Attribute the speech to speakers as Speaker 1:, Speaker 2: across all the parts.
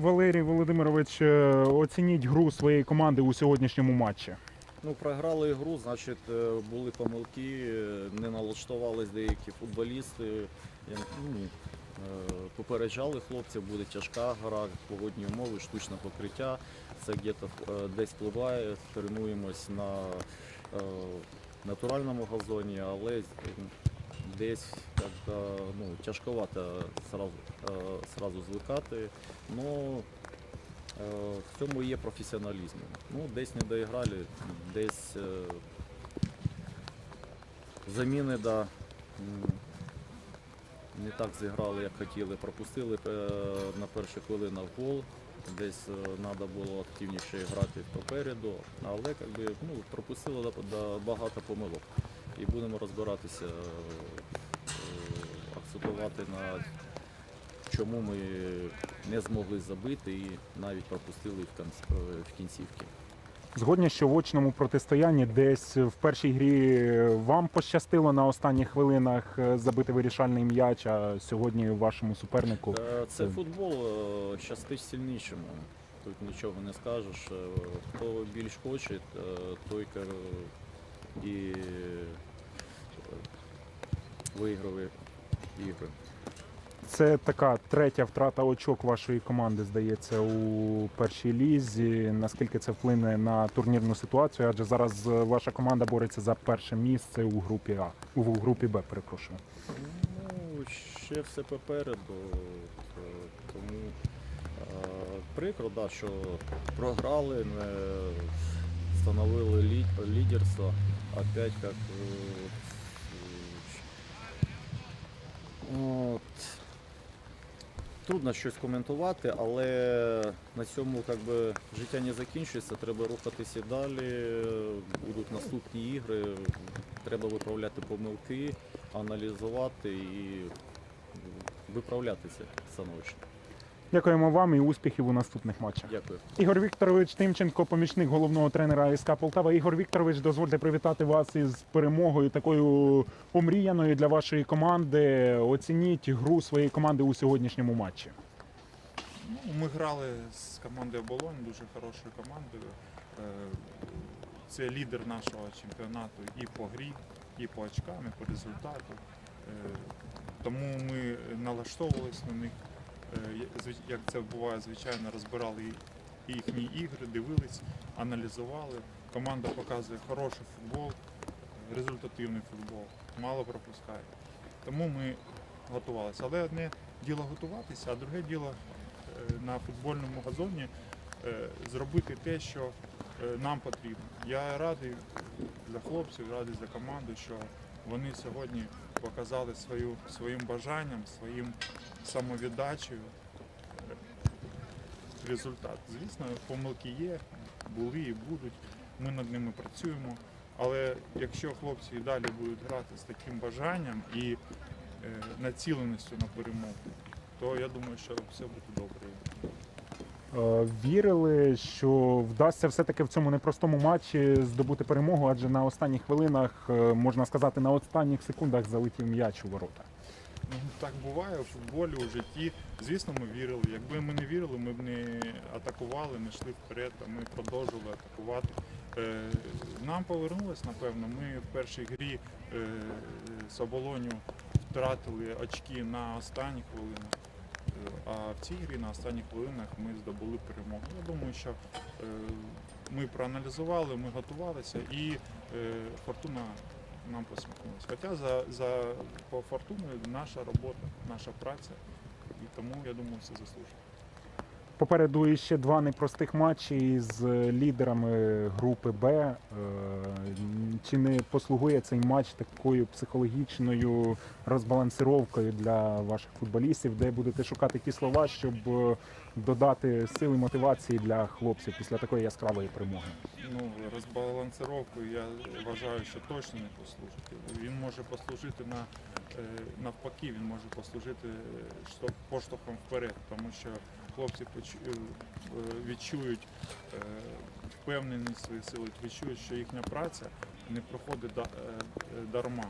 Speaker 1: Валерій Володимирович, е, оцініть гру своєї команди у сьогоднішньому матчі.
Speaker 2: Ну, програли ігру, значить, е, були помилки, е, не налаштувались деякі футболісти. Ну, попереджали хлопців, буде тяжка гра, погодні умови, штучне покриття. Це десь впливає, тренуємось на натуральному газоні, але е, десь як, е, ну, тяжковато сразу, е, сразу звикати. Ну, Е, В цьому є професіоналізм. Ну, десь не доіграли, десь е, заміни да, не так зіграли, як хотіли. Пропустили на перші хвилини в гол. Десь треба було активніше грати попереду, але би, ну, да, багато помилок. І будемо розбиратися, е, е, акцентувати на чому ми не змогли забити і навіть пропустили в е, в кінцівки.
Speaker 1: Згодні, що в очному протистоянні десь в першій грі вам пощастило на останніх хвилинах забити вирішальний м'яч, а сьогодні вашому супернику.
Speaker 2: Це футбол, щастить сильнішому. Тут нічого не скажеш. Хто більш хоче, той і виграє ігри.
Speaker 1: Це така третя втрата очок вашої команди, здається, у першій лізі. Наскільки це вплине на турнірну ситуацію? Адже зараз е, ваша команда бореться за перше місце у групі А, у групі Б, перепрошую.
Speaker 2: Ну, ще все попереду, е, тому е, прикро, да, що програли, не встановили лідерство. Опять як от, трудно щось коментувати, але на цьому как би, життя не закінчується, треба рухатися далі. Будуть наступні ігри, треба виправляти помилки, аналізувати і виправляти це становище.
Speaker 1: Дякуємо вам і успіхів у наступних матчах.
Speaker 2: Дякую.
Speaker 1: Ігор Вікторович Тимченко, помічник головного тренера СК Полтава. Ігор Вікторович, дозвольте привітати вас із перемогою такою омріяною для вашої команди. Оцініть гру своєї команди у сьогоднішньому матчі.
Speaker 3: Ну, ми грали з командою Болонь, дуже хорошою командою. Е, Це лідер нашого чемпіонату і по грі, і по очкам, і по результату. Е, Тому ми налаштовувалися на них. Е, Як це буває, звичайно, розбирали їхні ігри, дивились, аналізували. Команда показує хороший футбол, результативний футбол, мало пропускає. Тому ми готувалися. Але одне діло готуватися, а друге діло е, на футбольному газоні е, зробити те, що нам потрібно. Я радий за хлопців, радий за команду, що вони сьогодні показали свою, своїм бажанням, своїм самовіддачею результат. Звісно, помилки є, були і будуть. Ми над ними працюємо. Але якщо хлопці і далі будуть грати з таким бажанням і е, націленістю на перемогу, то я думаю, що все буде добре.
Speaker 1: Е, Вірили, що вдасться все-таки в цьому непростому матчі здобути перемогу, адже на останніх хвилинах, е, можна сказати, на останніх секундах залетів м'яч у ворота.
Speaker 3: Ну, так буває у футболі, у житті. Звісно, ми вірили. Якби ми не вірили, ми б не атакували, не йшли вперед, а ми продовжували атакувати. Е, Нам повернулось, напевно. Ми в першій грі з оболоню втратили очки на останніх хвилинах. А в цій грі на останніх хвилинах ми здобули перемогу. Я думаю, що е, ми проаналізували, ми готувалися і е, фортуна нам посміхнулася. Хоча за, за по фортуною наша робота, наша праця, і тому я думаю, все заслужено.
Speaker 1: Попереду іще два непростих матчі з лідерами групи Б. Е, Чи не послугує цей матч такою психологічною розбалансировкою для ваших футболістів, де будете шукати ті слова, щоб е, додати сили мотивації для хлопців після такої яскравої перемоги?
Speaker 3: Ну, розбалансировкою я вважаю, що точно не послужить. Він може послужити на е, навпаки, він може послужити е, поштовхом вперед, тому що хлопці е, відчують е, впевненість своїх сил, відчують, що їхня праця не проходить е, дарма.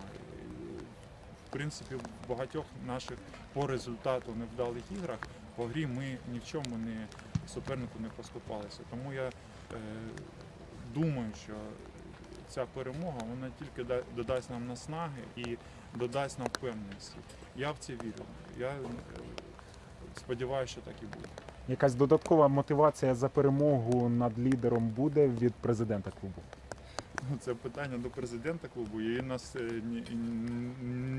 Speaker 3: В принципі, в багатьох наших по результату невдалих іграх по грі ми ні в чому не супернику не поступалися. Тому я думаю, що ця перемога вона тільки додасть нам наснаги і додасть нам впевненості. Я в це вірю. Я сподіваюся, що так і буде.
Speaker 1: Якась додаткова мотивація за перемогу над лідером буде від президента клубу.
Speaker 3: Це питання до президента клубу, він нас е, ні,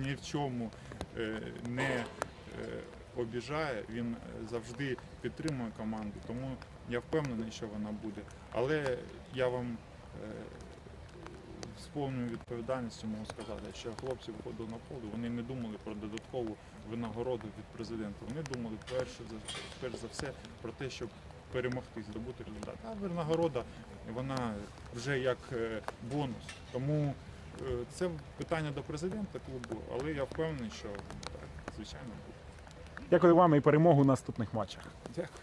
Speaker 3: ні- в чому е, не е, обіжає. Він завжди підтримує команду, тому я впевнений, що вона буде. Але я вам з повною відповідальністю можу сказати, що хлопці виходили на поле, вони не думали про додаткову винагороду від президента. Вони думали перше за перш за все про те, щоб перемогти, здобути результат. А винагорода вона вже як е, бонус. Тому е, це питання до президента клубу, але я впевнений, що так, звичайно буде.
Speaker 1: Дякую вам і перемогу у наступних матчах.
Speaker 3: Дякую.